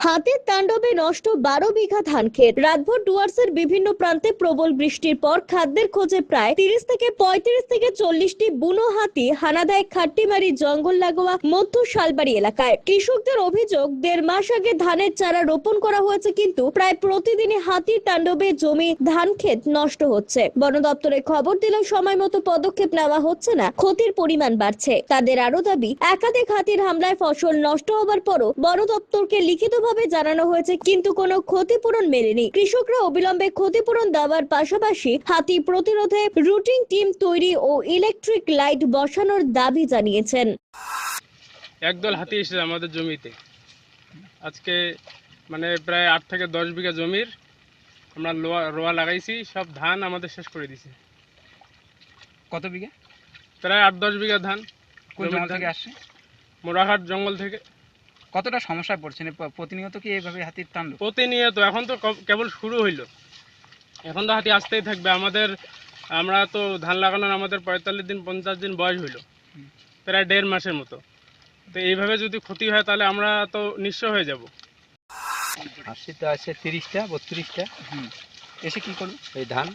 হাতের তাণ্ডবে নষ্ট বারো বিঘা ধান ক্ষেত। রাতভর ডুয়ার্সের বিভিন্ন প্রান্তে প্রবল বৃষ্টির পর খাদ্যের খোঁজে প্রায় তিরিশ থেকে পঁয়ত্রিশ থেকে চল্লিশটি বুনো হাতি হানা দেয় খাট্টিমারি জঙ্গল লাগোয়া, মধ্য শালবাড়ি এলাকায়। কৃষকদের অভিযোগ, দেড় মাস আগে ধানের চারা রোপণ করা হয়েছে কিন্তু প্রায় প্রতিদিনই হাতির তাণ্ডবে জমি, ধান ক্ষেত নষ্ট হচ্ছে। বন দপ্তরে খবর দিলেও সময় মতো পদক্ষেপ নেওয়া হচ্ছে না। ক্ষতির পরিমাণ বাড়ছে। তাদের আরও দাবি, একাধিক হাতির হামলায় ফসল নষ্ট হবার পরও বন দপ্তরকে লিখিতভাবে জানানো হয়েছে কিন্তু কোনো ক্ষতিপূরণ মেলেনি। কৃষকরা অবিলম্বে ক্ষতিপূরণ দেওয়ার পাশাপাশি হাতি প্রতিরোধে রুটিং টিম তৈরি ও ইলেকট্রিক লাইট বসানোর দাবি জানিয়েছেন। একদল হাতি এসেছে আমাদের জমিতে। আজকে মানে প্রায় আট থেকে দশ বিঘা জমির আমরা লোয়া রোয়া লাগাইছি সব ধান আমাদের শেষ করে দিছে। কত বিঘা? প্রায় আট দশ বিঘা ধান। কোন জঙ্গল থেকে আসছে? মোড়াহাট জঙ্গল থেকে। কতটা সমস্যায় পড়ছেন? প্রতিনিয়ত কি এইভাবে হাতির তাণ্ডব? প্রতিনিয়ত এখন তো কেবল শুরু হইল। এখন তো হাতি আসতেই থাকবে। আমাদের আমরা তো ধান লাগানোর আমাদের পঁয়তাল্লিশ দিন পঞ্চাশ দিন বয়স হইল। প্রায় দেড় মাসের মতো। তো এইভাবে যদি ক্ষতি হয় তাহলে আমরা তো নিঃস্ব হয়ে যাব। আসছে তো আছে তিরিশটা বত্রিশটা। হুম। এসে কি করল? এই ধান।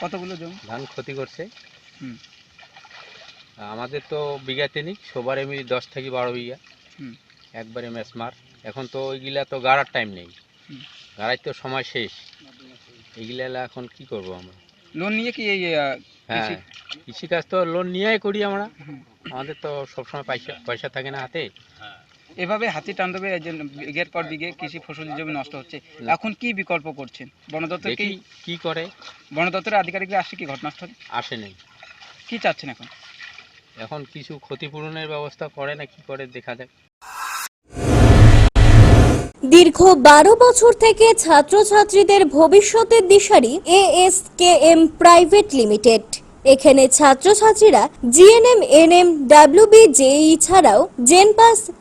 কতগুলো জমি? ধান ক্ষতি করছে। হুম। আমাদের তো বিঘা তিনিক সবার এমনি দশ থেকে বারো বিঘা। হুম। একবারে ম্যাচ মার। এখন তো ওইগুলা তো গাড়ার টাইম নেই। গাড়ার তো সময় শেষ। এগুলা এখন কি করব আমরা? লোন নিয়ে কি এই হ্যাঁ। কৃষি- কৃষিকাজ তো লোন নিয়েই করি আমরা। আমাদের তো সবসময় পয়সা পয়সা থাকে না হাতে। এভাবে হাতি যে বিঘের পর বিঘে কৃষি ফসল জমি নষ্ট হচ্ছে। এখন কি বিকল্প করছেন? বন দপ্তর কি কি করে। বন দপ্তরের আধিকারিকরা আসছে কি ঘটনাস্থলে? আসে নেই। কি চাচ্ছেন এখন? এখন কিছু ক্ষতিপূরণের ব্যবস্থা করে না কি করে দেখা যাক। দীর্ঘ বারো বছর থেকে ছাত্রছাত্রীদের ভবিষ্যতের দিশারি এএসকেএম প্রাইভেট লিমিটেড। এখানে ছাত্রছাত্রীরা GNM N NM, WB JE ছাড়াও জেনপাস